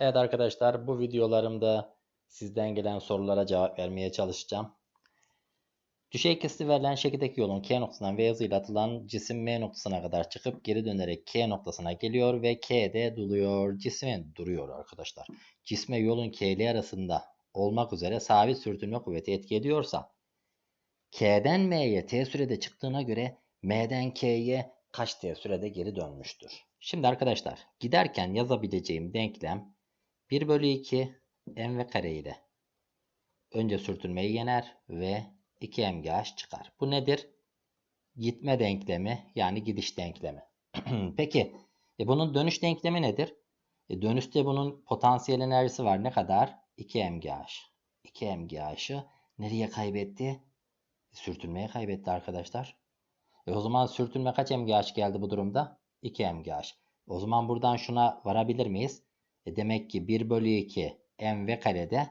Evet arkadaşlar bu videolarımda sizden gelen sorulara cevap vermeye çalışacağım. Düşey kesiti verilen şekildeki yolun K noktasından V hızıyla atılan cisim M noktasına kadar çıkıp geri dönerek K noktasına geliyor ve K'de duruyor. Cismin duruyor arkadaşlar. Cisme yolun K'li arasında olmak üzere sabit sürtünme kuvveti etki ediyorsa K'den M'ye T sürede çıktığına göre M'den K'ye kaç T sürede geri dönmüştür? Şimdi arkadaşlar giderken yazabileceğim denklem 1 bölü 2 m ve kare ile önce sürtünmeyi yener ve 2 mgh çıkar. Bu nedir? Gitme denklemi yani gidiş denklemi. Peki e bunun dönüş denklemi nedir? E dönüşte bunun potansiyel enerjisi var. Ne kadar? 2 mgh. 2 mgh'ı nereye kaybetti? Sürtünmeye kaybetti arkadaşlar. E o zaman sürtünme kaç mgh geldi bu durumda? 2 mgh. O zaman buradan şuna varabilir miyiz? E demek ki 1 bölü 2 mv karede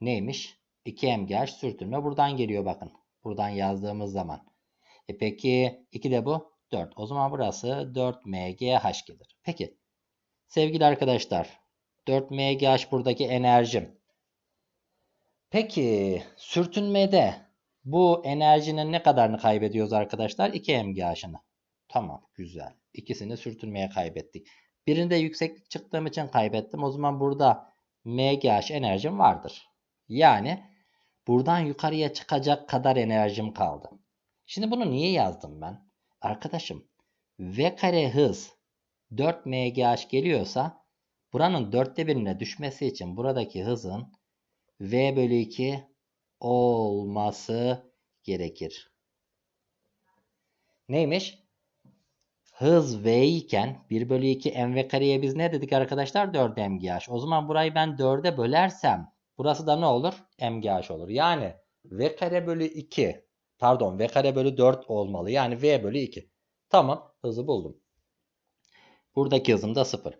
neymiş? 2 mgh sürtünme buradan geliyor bakın. Buradan yazdığımız zaman. E peki 2 de bu 4. O zaman burası 4 mgh gelir. Peki sevgili arkadaşlar 4 mgh buradaki enerjim. Peki sürtünmede bu enerjinin ne kadarını kaybediyoruz arkadaşlar? 2 mgh'ını. Tamam güzel. İkisini sürtünmeye kaybettik. Birinde yükseklik çıktığım için kaybettim. O zaman burada mgh enerjim vardır. Yani buradan yukarıya çıkacak kadar enerjim kaldı. Şimdi bunu niye yazdım ben? Arkadaşım v kare hız 4 mgh geliyorsa buranın dörtte birine düşmesi için buradaki hızın v bölü 2 olması gerekir. Neymiş? Hız v iken 1 bölü 2 mv kareye biz ne dedik arkadaşlar? 4 mgh. O zaman burayı ben 4'e bölersem burası da ne olur? mgh olur. Yani v kare bölü 2 pardon v kare bölü 4 olmalı. Yani v bölü 2. Tamam hızı buldum. Buradaki hızım da 0.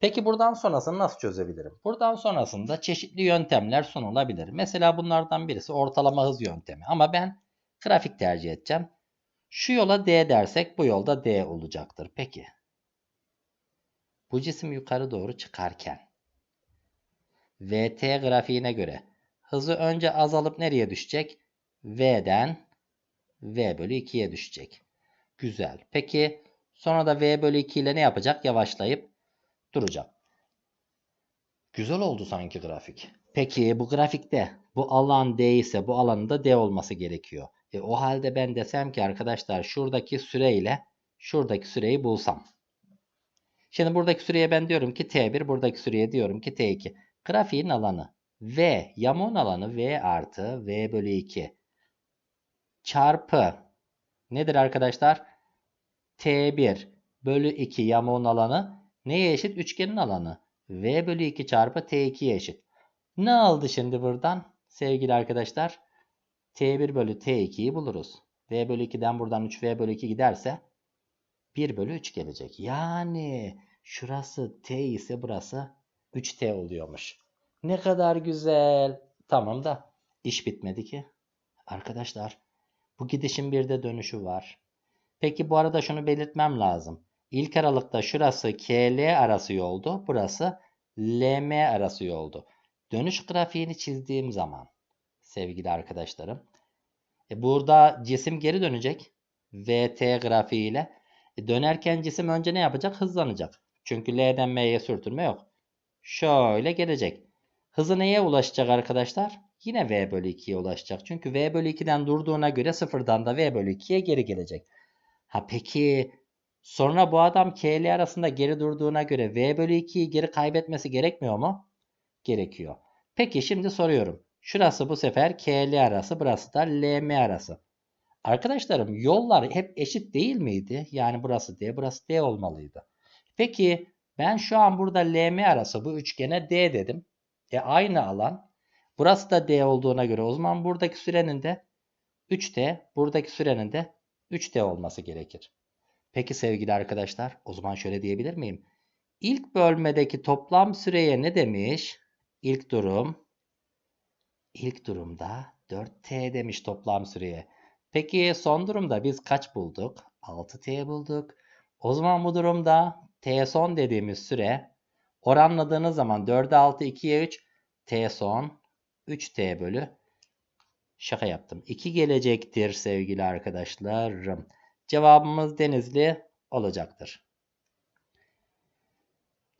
Peki buradan sonrasını nasıl çözebilirim? Buradan sonrasında çeşitli yöntemler sunulabilir. Mesela bunlardan birisi ortalama hız yöntemi. Ama ben grafik tercih edeceğim. Şu yola D dersek bu yolda D olacaktır. Peki. Bu cisim yukarı doğru çıkarken VT grafiğine göre hızı önce azalıp nereye düşecek? V'den V bölü 2'ye düşecek. Güzel. Peki sonra da V bölü 2 ile ne yapacak? Yavaşlayıp duracak. Güzel oldu sanki grafik. Peki bu grafikte bu alan D ise bu alanın da D olması gerekiyor. E, o halde ben desem ki arkadaşlar şuradaki süreyle şuradaki süreyi bulsam. Şimdi buradaki süreye ben diyorum ki T1 buradaki süreye diyorum ki T2. Grafiğin alanı V yamuğun alanı V artı V bölü 2 çarpı nedir arkadaşlar? T1 bölü 2 yamuğun alanı neye eşit? Üçgenin alanı. V bölü 2 çarpı T2'ye eşit. Ne aldı şimdi buradan sevgili arkadaşlar? T1 bölü T2'yi buluruz. V bölü 2'den buradan 3V bölü 2 giderse 1 bölü 3 gelecek. Yani şurası T ise burası 3T oluyormuş. Ne kadar güzel. Tamam da iş bitmedi ki. Arkadaşlar bu gidişin bir de dönüşü var. Peki bu arada şunu belirtmem lazım. İlk aralıkta şurası KL arası yoldu. Burası LM arası yoldu. Dönüş grafiğini çizdiğim zaman sevgili arkadaşlarım. E burada cisim geri dönecek. VT grafiğiyle. E dönerken cisim önce ne yapacak? Hızlanacak. Çünkü L'den M'ye sürtünme yok. Şöyle gelecek. Hızı neye ulaşacak arkadaşlar? Yine V bölü 2'ye ulaşacak. Çünkü V bölü 2'den durduğuna göre sıfırdan da V bölü 2'ye geri gelecek. Ha peki sonra bu adam K ile arasında geri durduğuna göre V bölü 2'yi geri kaybetmesi gerekmiyor mu? Gerekiyor. Peki şimdi soruyorum. Şurası bu sefer KL arası, burası da LM arası. Arkadaşlarım yollar hep eşit değil miydi? Yani burası D, burası D olmalıydı. Peki ben şu an burada LM arası bu üçgene D dedim. E aynı alan. Burası da D olduğuna göre o zaman buradaki sürenin de 3D, buradaki sürenin de 3D olması gerekir. Peki sevgili arkadaşlar o zaman şöyle diyebilir miyim? İlk bölmedeki toplam süreye ne demiş? İlk durum İlk durumda 4t demiş toplam süreye. Peki son durumda biz kaç bulduk? 6t bulduk. O zaman bu durumda t son dediğimiz süre Oranladığınız zaman 4'e 6, 2'ye 3. T son 3T bölü. Şaka yaptım. 2 gelecektir sevgili arkadaşlarım. Cevabımız Denizli olacaktır.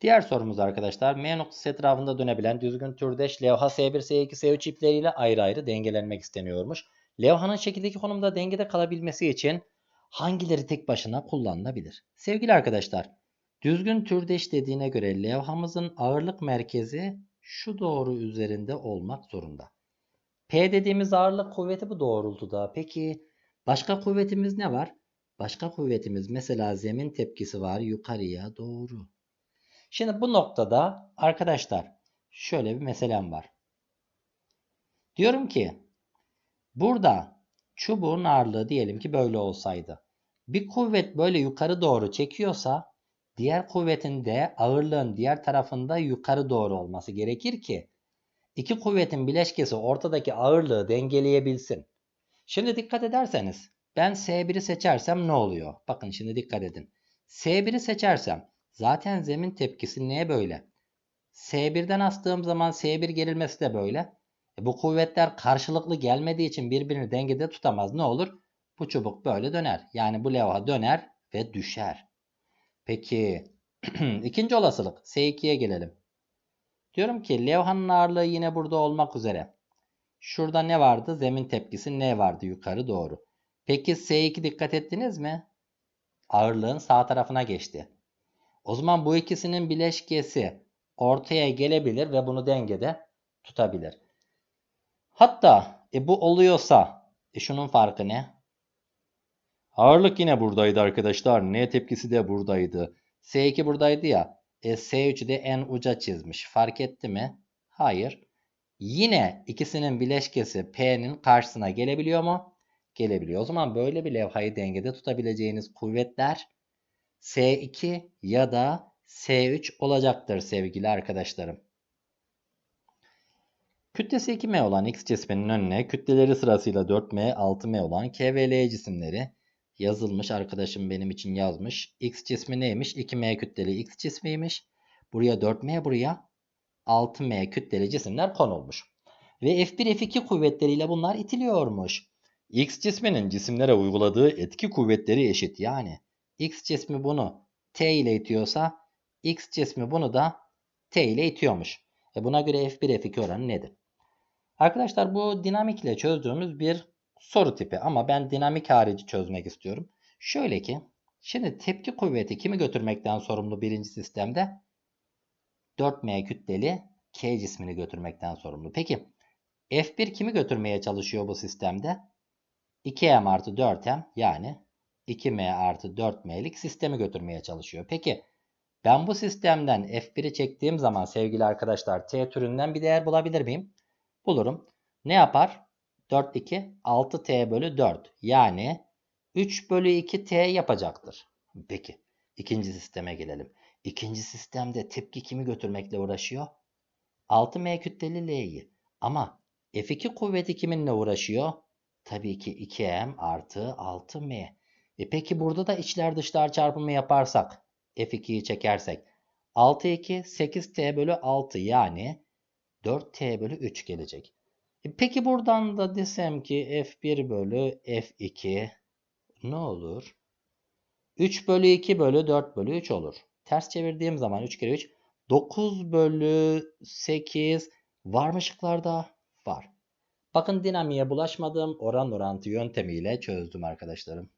Diğer sorumuz arkadaşlar. M noktası etrafında dönebilen düzgün türdeş levha S1, S2, S3 ipleriyle ayrı ayrı dengelenmek isteniyormuş. Levhanın şekildeki konumda dengede kalabilmesi için hangileri tek başına kullanılabilir? Sevgili arkadaşlar, düzgün türdeş dediğine göre levhamızın ağırlık merkezi şu doğru üzerinde olmak zorunda. P dediğimiz ağırlık kuvveti bu doğrultuda. Peki başka kuvvetimiz ne var? Başka kuvvetimiz mesela zemin tepkisi var yukarıya doğru. Şimdi bu noktada arkadaşlar şöyle bir meselem var. Diyorum ki burada çubuğun ağırlığı diyelim ki böyle olsaydı. Bir kuvvet böyle yukarı doğru çekiyorsa diğer kuvvetin de ağırlığın diğer tarafında yukarı doğru olması gerekir ki iki kuvvetin bileşkesi ortadaki ağırlığı dengeleyebilsin. Şimdi dikkat ederseniz ben S1'i seçersem ne oluyor? Bakın şimdi dikkat edin. S1'i seçersem zaten zemin tepkisi neye böyle? S1'den astığım zaman S1 gerilmesi de böyle. E bu kuvvetler karşılıklı gelmediği için birbirini dengede tutamaz. Ne olur? Bu çubuk böyle döner. Yani bu levha döner ve düşer. Peki ikinci olasılık S2'ye gelelim. Diyorum ki levhanın ağırlığı yine burada olmak üzere. Şurada ne vardı? Zemin tepkisi ne vardı yukarı doğru. Peki S2 dikkat ettiniz mi? Ağırlığın sağ tarafına geçti. O zaman bu ikisinin bileşkesi ortaya gelebilir ve bunu dengede tutabilir. Hatta e, bu oluyorsa e, şunun farkı ne? Ağırlık yine buradaydı arkadaşlar. N tepkisi de buradaydı. S2 buradaydı ya. E, S3'ü de en uca çizmiş. Fark etti mi? Hayır. Yine ikisinin bileşkesi P'nin karşısına gelebiliyor mu? Gelebiliyor. O zaman böyle bir levhayı dengede tutabileceğiniz kuvvetler S2 ya da S3 olacaktır sevgili arkadaşlarım. Kütlesi 2m olan X cisminin önüne kütleleri sırasıyla 4m, 6m olan K ve L cisimleri yazılmış. Arkadaşım benim için yazmış. X cismi neymiş? 2m kütleli X cismiymiş. Buraya 4m, buraya 6m kütleli cisimler konulmuş. Ve F1 F2 kuvvetleriyle bunlar itiliyormuş. X cisminin cisimlere uyguladığı etki kuvvetleri eşit. Yani X cismi bunu T ile itiyorsa X cismi bunu da T ile itiyormuş. E buna göre F1 F2 oranı nedir? Arkadaşlar bu dinamikle çözdüğümüz bir soru tipi ama ben dinamik harici çözmek istiyorum. Şöyle ki şimdi tepki kuvveti kimi götürmekten sorumlu birinci sistemde? 4m kütleli K cismini götürmekten sorumlu. Peki F1 kimi götürmeye çalışıyor bu sistemde? 2m artı 4m yani 2m artı 4m'lik sistemi götürmeye çalışıyor. Peki ben bu sistemden F1'i çektiğim zaman sevgili arkadaşlar T türünden bir değer bulabilir miyim? Bulurum. Ne yapar? 4 2 6t bölü 4 yani 3 bölü 2t yapacaktır. Peki ikinci sisteme gelelim. İkinci sistemde tepki kimi götürmekle uğraşıyor? 6m kütleli L'yi. Ama F2 kuvveti kiminle uğraşıyor? Tabii ki 2m artı 6m. E peki burada da içler dışlar çarpımı yaparsak F2'yi çekersek 6 2 8t bölü 6 yani 4t bölü 3 gelecek. E peki buradan da desem ki f1 bölü f2 ne olur? 3 bölü 2 bölü 4 bölü 3 olur. Ters çevirdiğim zaman 3 kere 3 9 bölü 8 var mı şıklarda? Var. Bakın dinamiğe bulaşmadığım oran orantı yöntemiyle çözdüm arkadaşlarım.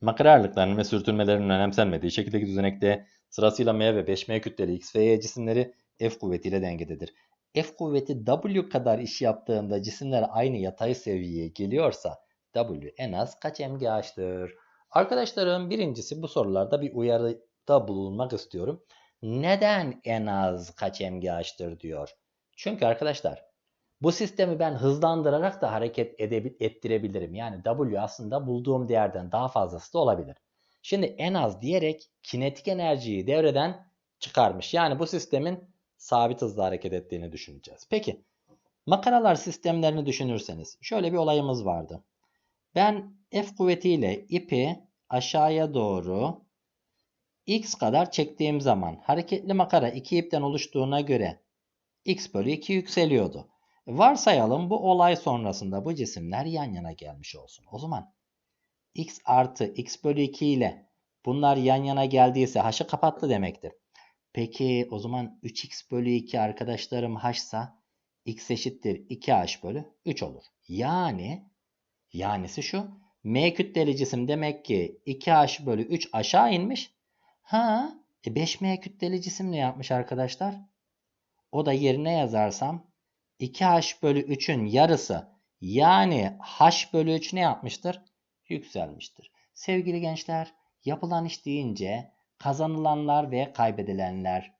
Makara ağırlıklarının ve sürtünmelerinin önemsenmediği şekildeki düzenekte sırasıyla M ve 5M kütleli X ve Y cisimleri F kuvvetiyle dengededir. F kuvveti W kadar iş yaptığında cisimler aynı yatay seviyeye geliyorsa W en az kaç MGH'tır? Arkadaşlarım birincisi bu sorularda bir uyarıda bulunmak istiyorum. Neden en az kaç MGH'tır diyor. Çünkü arkadaşlar bu sistemi ben hızlandırarak da hareket ettirebilirim. Yani W aslında bulduğum değerden daha fazlası da olabilir. Şimdi en az diyerek kinetik enerjiyi devreden çıkarmış. Yani bu sistemin sabit hızla hareket ettiğini düşüneceğiz. Peki makaralar sistemlerini düşünürseniz şöyle bir olayımız vardı. Ben F kuvvetiyle ipi aşağıya doğru x kadar çektiğim zaman hareketli makara iki ipten oluştuğuna göre x bölü 2 yükseliyordu. Varsayalım bu olay sonrasında bu cisimler yan yana gelmiş olsun. O zaman x artı x bölü 2 ile bunlar yan yana geldiyse h'ı kapattı demektir. Peki o zaman 3x bölü 2 arkadaşlarım h'sa x eşittir 2h bölü 3 olur. Yani yanisi şu. M kütleli cisim demek ki 2h bölü 3 aşağı inmiş. Ha, e 5m kütleli cisim ne yapmış arkadaşlar? O da yerine yazarsam 2h bölü 3'ün yarısı yani h bölü 3 ne yapmıştır? Yükselmiştir. Sevgili gençler yapılan iş deyince kazanılanlar ve kaybedilenler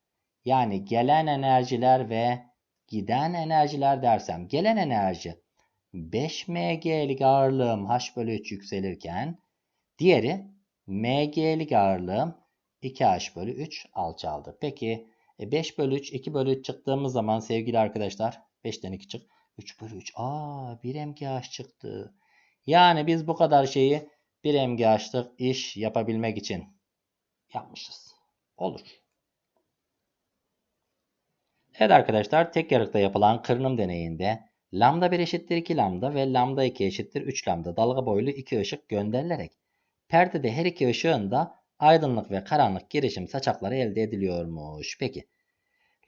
yani gelen enerjiler ve giden enerjiler dersem gelen enerji 5 mg'lik ağırlığım h bölü 3 yükselirken diğeri mg'lik ağırlığım 2h bölü 3 alçaldı. Peki 5 bölü 3 2 bölü 3 çıktığımız zaman sevgili arkadaşlar 5'ten 2 çık 3 bölü 3 aa 1 mgh çıktı. Yani biz bu kadar şeyi 1 mgh'lık iş yapabilmek için yapmışız. Olur. Evet arkadaşlar tek yarıkta yapılan kırınım deneyinde lambda 1 eşittir 2 lambda ve lambda 2 eşittir 3 lambda dalga boylu iki ışık gönderilerek perdede her iki ışığın da aydınlık ve karanlık girişim saçakları elde ediliyormuş. Peki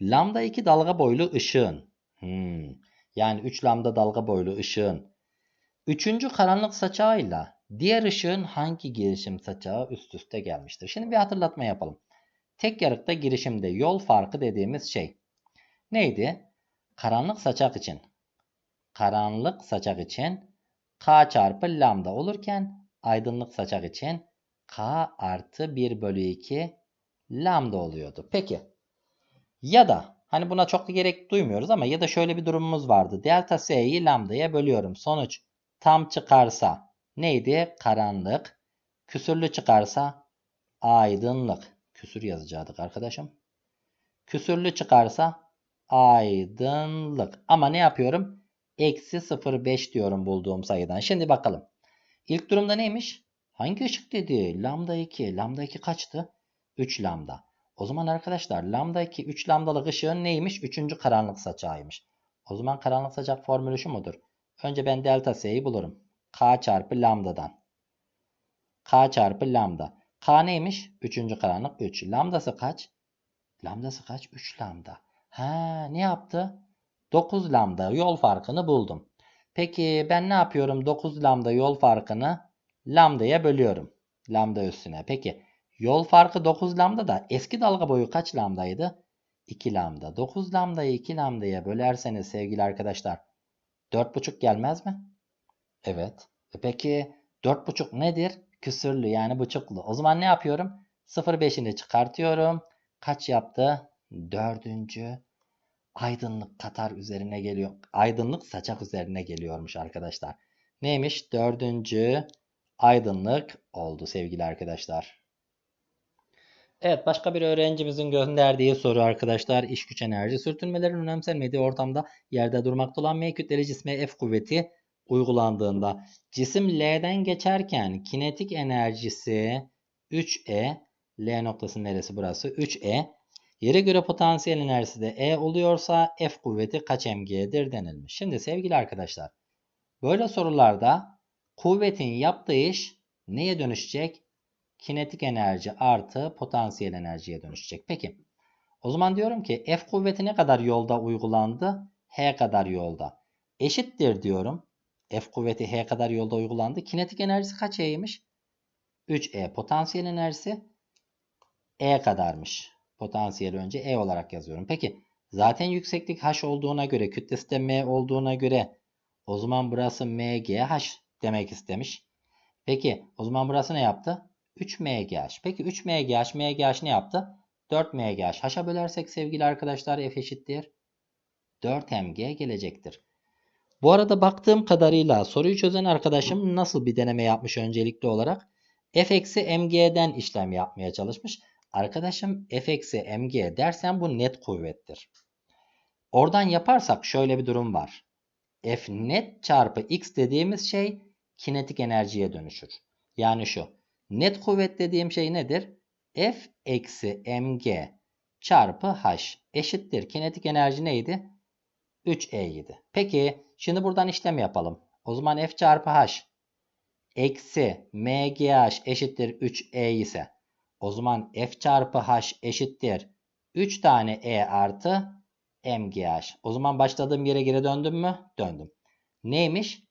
lambda 2 dalga boylu ışığın hmm, yani 3 lambda dalga boylu ışığın 3. karanlık saçağıyla diğer ışığın hangi girişim saçağı üst üste gelmiştir? Şimdi bir hatırlatma yapalım. Tek yarıkta girişimde yol farkı dediğimiz şey neydi? Karanlık saçak için karanlık saçak için k çarpı lambda olurken aydınlık saçak için k artı 1 bölü 2 lambda oluyordu. Peki ya da hani buna çok gerek duymuyoruz ama ya da şöyle bir durumumuz vardı. Delta S'yi lambdaya bölüyorum. Sonuç tam çıkarsa neydi? Karanlık. Küsürlü çıkarsa aydınlık. Küsür yazacaktık arkadaşım. Küsürlü çıkarsa aydınlık. Ama ne yapıyorum? Eksi 0,5 diyorum bulduğum sayıdan. Şimdi bakalım. İlk durumda neymiş? Hangi ışık dedi? Lambda 2. Lambda 2 kaçtı? 3 lambda. O zaman arkadaşlar lambda 2 3 lambdalık ışığın neymiş? 3. karanlık saçağıymış. O zaman karanlık saçak formülü şu mudur? Önce ben delta S'yi bulurum. K çarpı lambdadan. K çarpı lambda. K neymiş? 3. karanlık 3. Lambdası kaç? Lambdası kaç? 3 lambda. Ha ne yaptı? 9 lambda yol farkını buldum. Peki ben ne yapıyorum? 9 lambda yol farkını lambdaya bölüyorum. Lambda üstüne. Peki yol farkı 9 lambda da eski dalga boyu kaç lambdaydı? 2 lambda. 9 lambdayı 2 lambdaya bölerseniz sevgili arkadaşlar 4,5 gelmez mi? Evet. E peki 4,5 nedir? Küsürlü yani buçuklu. O zaman ne yapıyorum? 0,5'ini çıkartıyorum. Kaç yaptı? Dördüncü aydınlık katar üzerine geliyor. Aydınlık saçak üzerine geliyormuş arkadaşlar. Neymiş? Dördüncü aydınlık oldu sevgili arkadaşlar. Evet başka bir öğrencimizin gönderdiği soru arkadaşlar. İş güç enerji sürtünmelerin önemsenmediği ortamda yerde durmakta olan M kütleli cisme F kuvveti uygulandığında cisim L'den geçerken kinetik enerjisi 3E L noktası neresi burası? 3E Yere göre potansiyel enerjisi de E oluyorsa F kuvveti kaç mg'dir denilmiş. Şimdi sevgili arkadaşlar böyle sorularda kuvvetin yaptığı iş neye dönüşecek? Kinetik enerji artı potansiyel enerjiye dönüşecek. Peki o zaman diyorum ki F kuvveti ne kadar yolda uygulandı? H kadar yolda. Eşittir diyorum. F kuvveti H kadar yolda uygulandı. Kinetik enerjisi kaç E'ymiş? 3E. Potansiyel enerjisi E kadarmış. Potansiyeli önce E olarak yazıyorum. Peki zaten yükseklik H olduğuna göre kütlesi de M olduğuna göre o zaman burası MGH demek istemiş. Peki o zaman burası ne yaptı? 3 MGH. Peki 3 MGH, MGH ne yaptı? 4 MGH. H'a bölersek sevgili arkadaşlar F eşittir. 4 mg gelecektir. Bu arada baktığım kadarıyla soruyu çözen arkadaşım nasıl bir deneme yapmış öncelikli olarak? F eksi mg'den işlem yapmaya çalışmış. Arkadaşım f eksi mg dersen bu net kuvvettir. Oradan yaparsak şöyle bir durum var. F net çarpı x dediğimiz şey kinetik enerjiye dönüşür. Yani şu. Net kuvvet dediğim şey nedir? F eksi mg çarpı h eşittir. Kinetik enerji neydi? 3E idi. Peki şimdi buradan işlem yapalım. O zaman F çarpı H eksi MGH eşittir 3E ise o zaman F çarpı H eşittir 3 tane E artı MGH. O zaman başladığım yere geri döndüm mü? Döndüm. Neymiş?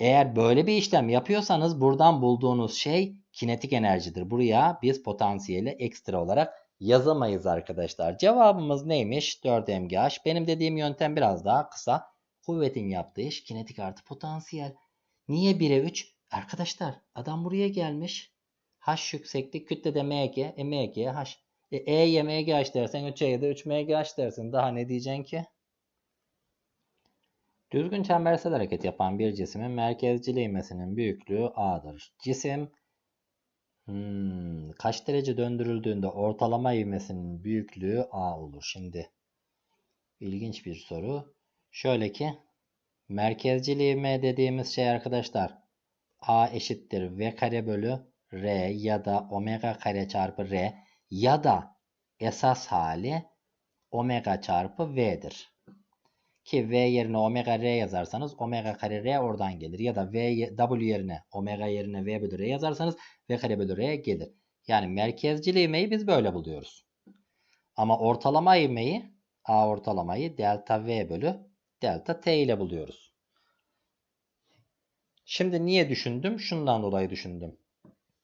Eğer böyle bir işlem yapıyorsanız buradan bulduğunuz şey kinetik enerjidir. Buraya biz potansiyeli ekstra olarak yazamayız arkadaşlar. Cevabımız neymiş? 4mgh. Benim dediğim yöntem biraz daha kısa. Kuvvetin yaptığı iş kinetik artı potansiyel. Niye 1'e 3? Arkadaşlar adam buraya gelmiş. H yükseklik kütlede mg. E mg h. E, E'ye mgh dersen 3'e de 3 mgh dersin. Daha ne diyeceksin ki? Düzgün çembersel hareket yapan bir cismin merkezcil ivmesinin büyüklüğü A'dır. Cisim hmm, kaç derece döndürüldüğünde ortalama ivmesinin büyüklüğü A olur. Şimdi ilginç bir soru. Şöyle ki merkezcil ivme dediğimiz şey arkadaşlar A eşittir V kare bölü R ya da omega kare çarpı R ya da esas hali omega çarpı V'dir. Ki V yerine omega R yazarsanız omega kare R oradan gelir. Ya da V, W yerine omega yerine V bölü R yazarsanız V kare bölü R gelir. Yani merkezcil ivmeyi biz böyle buluyoruz. Ama ortalama ivmeyi A ortalamayı delta V bölü delta T ile buluyoruz. Şimdi niye düşündüm? Şundan dolayı düşündüm.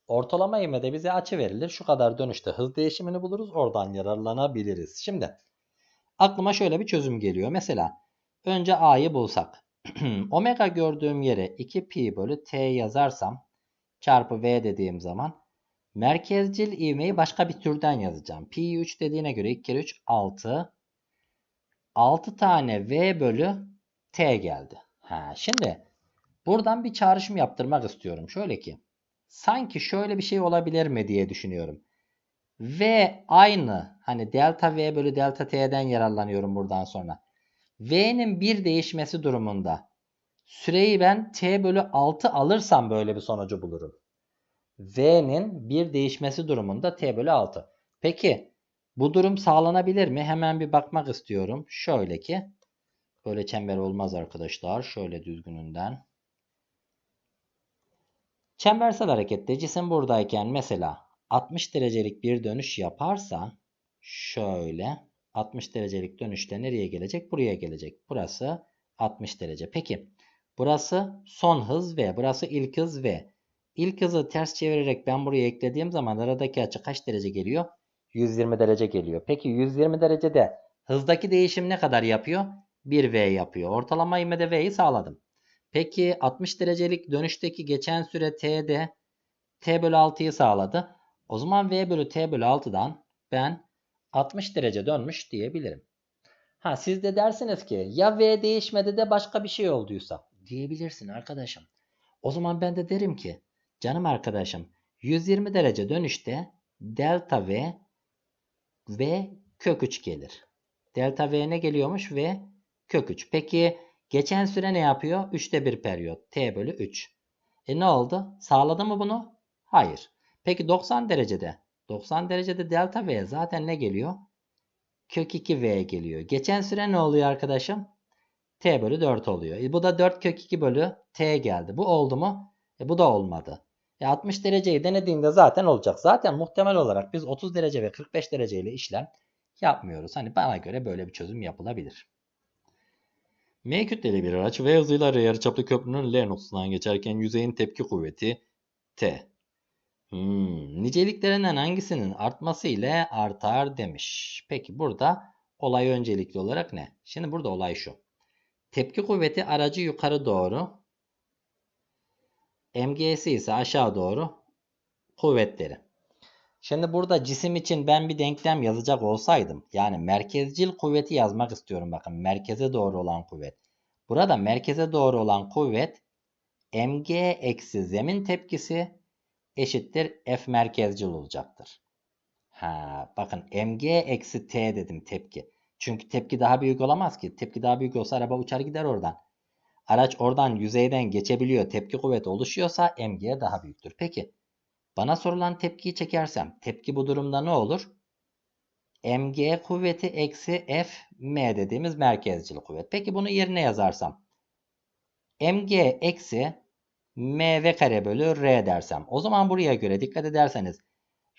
Ortalama ivmede bize açı verilir. Şu kadar dönüşte hız değişimini buluruz. Oradan yararlanabiliriz. Şimdi aklıma şöyle bir çözüm geliyor. Mesela önce A'yı bulsak. Omega gördüğüm yere 2 pi bölü T yazarsam çarpı V dediğim zaman merkezcil ivmeyi başka bir türden yazacağım. Pi 3 dediğine göre 2 kere 3 6. 6 tane V bölü T geldi. Ha, şimdi buradan bir çağrışım yaptırmak istiyorum. Şöyle ki sanki şöyle bir şey olabilir mi diye düşünüyorum. V aynı hani delta V bölü delta T'den yararlanıyorum buradan sonra. V'nin bir değişmesi durumunda süreyi ben T bölü 6 alırsam böyle bir sonucu bulurum. V'nin bir değişmesi durumunda T bölü 6. Peki bu durum sağlanabilir mi? Hemen bir bakmak istiyorum. Şöyle ki böyle çember olmaz arkadaşlar. Şöyle düzgününden. Çembersel harekette cisim buradayken mesela 60 derecelik bir dönüş yaparsa şöyle 60 derecelik dönüşte nereye gelecek? Buraya gelecek. Burası 60 derece. Peki burası son hız V. Burası ilk hız V. İlk hızı ters çevirerek ben buraya eklediğim zaman aradaki açı kaç derece geliyor? 120 derece geliyor. Peki 120 derecede hızdaki değişim ne kadar yapıyor? 1V yapıyor. Ortalama ivmede V'yi sağladım. Peki 60 derecelik dönüşteki geçen süre T'de T bölü 6'yı sağladı. O zaman V bölü T bölü 6'dan ben 60 derece dönmüş diyebilirim. Ha siz de dersiniz ki ya V değişmedi de başka bir şey olduysa diyebilirsin arkadaşım. O zaman ben de derim ki canım arkadaşım 120 derece dönüşte delta V V kök 3 gelir. Delta V ne geliyormuş? V kök 3. Peki geçen süre ne yapıyor? 3'te 1 periyot. T bölü 3. E ne oldu? Sağladı mı bunu? Hayır. Peki 90 derecede 90 derecede delta V zaten ne geliyor? Kök 2V geliyor. Geçen süre ne oluyor arkadaşım? T bölü 4 oluyor. E bu da 4 kök 2 bölü T geldi. Bu oldu mu? E bu da olmadı. E 60 dereceyi denediğinde zaten olacak. Zaten muhtemel olarak biz 30 derece ve 45 derece ile işlem yapmıyoruz. Hani bana göre böyle bir çözüm yapılabilir. M kütleli bir araç V hızıyla yarıçaplı köprünün L noktasından geçerken yüzeyin tepki kuvveti T. Hmm, niceliklerinden hangisinin artması ile artar demiş. Peki burada olay öncelikli olarak ne? Şimdi burada olay şu. Tepki kuvveti aracı yukarı doğru. MG'si ise aşağı doğru kuvvetleri. Şimdi burada cisim için ben bir denklem yazacak olsaydım. Yani merkezcil kuvveti yazmak istiyorum. Bakın merkeze doğru olan kuvvet. Burada merkeze doğru olan kuvvet mg eksi zemin tepkisi eşittir F merkezcil olacaktır. Ha, bakın mg eksi t dedim tepki. Çünkü tepki daha büyük olamaz ki. Tepki daha büyük olsa araba uçar gider oradan. Araç oradan yüzeyden geçebiliyor. Tepki kuvveti oluşuyorsa mg daha büyüktür. Peki Bana sorulan tepkiyi çekersem tepki bu durumda ne olur? mg kuvveti eksi f m dediğimiz merkezcil kuvvet. Peki bunu yerine yazarsam mg eksi mv kare bölü r dersem o zaman buraya göre dikkat ederseniz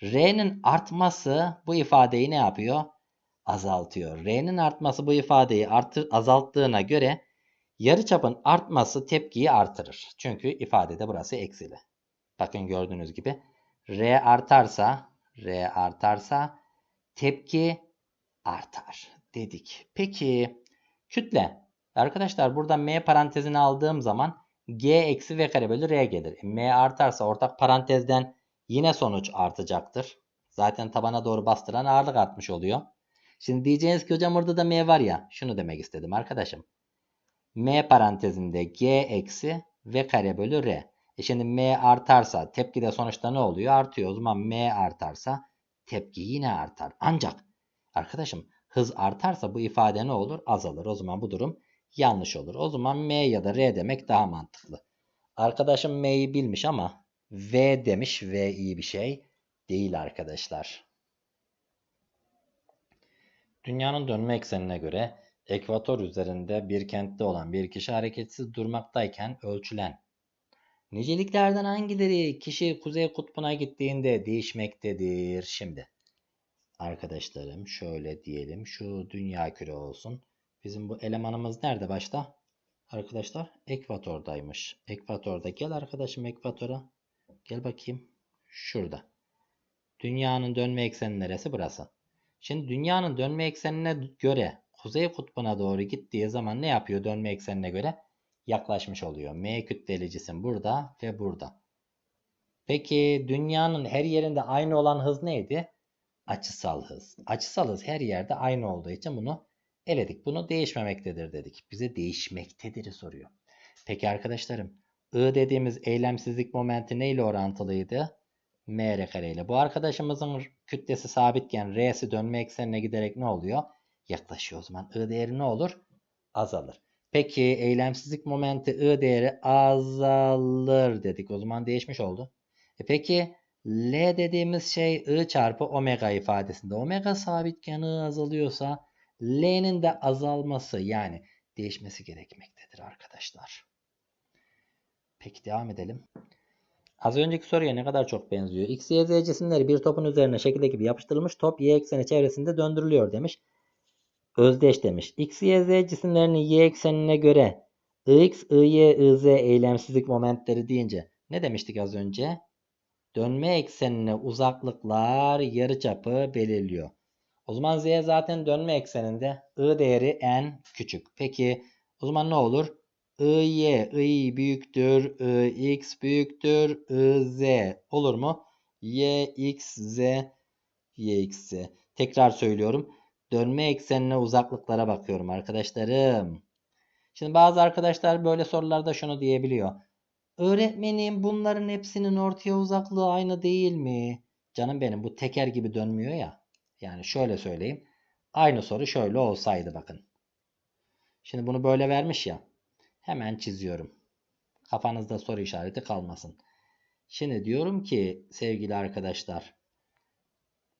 r'nin artması bu ifadeyi ne yapıyor? Azaltıyor. R'nin artması bu ifadeyi artır, azalttığına göre yarıçapın artması tepkiyi artırır. Çünkü ifadede burası eksili. Bakın gördüğünüz gibi R artarsa R artarsa tepki artar dedik. Peki kütle. Arkadaşlar burada M parantezini aldığım zaman G eksi V kare bölü R gelir. M artarsa ortak parantezden yine sonuç artacaktır. Zaten tabana doğru bastıran ağırlık artmış oluyor. Şimdi diyeceğiniz ki hocam orada da M var ya. Şunu demek istedim arkadaşım. M parantezinde G eksi V kare bölü R. E şimdi M artarsa tepkide sonuçta ne oluyor? Artıyor. O zaman M artarsa tepki yine artar. Ancak arkadaşım hız artarsa bu ifade ne olur? Azalır. O zaman bu durum yanlış olur. O zaman M ya da R demek daha mantıklı. Arkadaşım M'yi bilmiş ama V demiş. V iyi bir şey değil arkadaşlar. Dünyanın dönme eksenine göre ekvator üzerinde bir kentte olan bir kişi hareketsiz durmaktayken ölçülen niceliklerden hangileri kişi kuzey kutbuna gittiğinde değişmektedir? Şimdi arkadaşlarım şöyle diyelim şu dünya küre olsun. Bizim bu elemanımız nerede başta? Arkadaşlar ekvatordaymış. Ekvatorda gel arkadaşım ekvatora. Gel bakayım. Şurada. Dünyanın dönme ekseni neresi? Burası. Şimdi dünyanın dönme eksenine göre kuzey kutbuna doğru gittiği zaman ne yapıyor dönme eksenine göre? Yaklaşmış oluyor. M kütleli burada ve burada. Peki dünyanın her yerinde aynı olan hız neydi? Açısal hız. Açısal hız her yerde aynı olduğu için bunu eledik. Bunu değişmemektedir dedik. Bize değişmektedir soruyor. Peki arkadaşlarım I dediğimiz eylemsizlik momenti neyle orantılıydı? m kare ile. Bu arkadaşımızın kütlesi sabitken r'si dönme eksenine giderek ne oluyor? Yaklaşıyor o zaman. I değeri ne olur? Azalır. Peki eylemsizlik momenti I değeri azalır dedik. O zaman değişmiş oldu. E peki L dediğimiz şey I çarpı omega ifadesinde. Omega sabitken I azalıyorsa L'nin de azalması yani değişmesi gerekmektedir arkadaşlar. Peki devam edelim. Az önceki soruya ne kadar çok benziyor. X, Y, Z cisimleri bir topun üzerine şekilde gibi yapıştırılmış top Y ekseni çevresinde döndürülüyor demiş. Özdeş demiş. X, Y, Z cisimlerinin Y eksenine göre Ix, Y, Z eylemsizlik momentleri deyince ne demiştik az önce? Dönme eksenine uzaklıklar yarıçapı belirliyor. O zaman Z zaten dönme ekseninde I değeri en küçük. Peki o zaman ne olur? IY, I büyüktür, Ix büyüktür, IZ olur mu? YXZ, YXZ. Tekrar söylüyorum. Dönme eksenine uzaklıklara bakıyorum arkadaşlarım. Şimdi bazı arkadaşlar böyle sorularda şunu diyebiliyor. Öğretmenim bunların hepsinin ortaya uzaklığı aynı değil mi? Canım benim bu teker gibi dönmüyor ya. Yani şöyle söyleyeyim. Aynı soru şöyle olsaydı bakın. Şimdi bunu böyle vermiş ya. Hemen çiziyorum. Kafanızda soru işareti kalmasın. Şimdi diyorum ki sevgili arkadaşlar.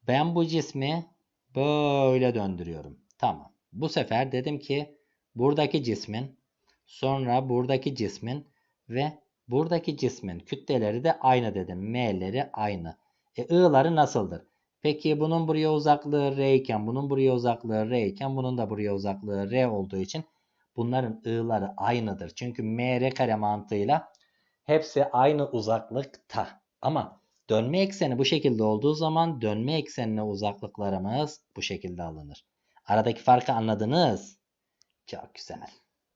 Ben bu cismi böyle döndürüyorum. Tamam. Bu sefer dedim ki buradaki cismin sonra buradaki cismin ve buradaki cismin kütleleri de aynı dedim. M'leri aynı. E I'ları nasıldır? Peki bunun buraya uzaklığı R iken bunun buraya uzaklığı R iken bunun da buraya uzaklığı R olduğu için Bunların ı'ları aynıdır. Çünkü m kare mantığıyla hepsi aynı uzaklıkta. Ama dönme ekseni bu şekilde olduğu zaman dönme eksenine uzaklıklarımız bu şekilde alınır. Aradaki farkı anladınız. Çok güzel.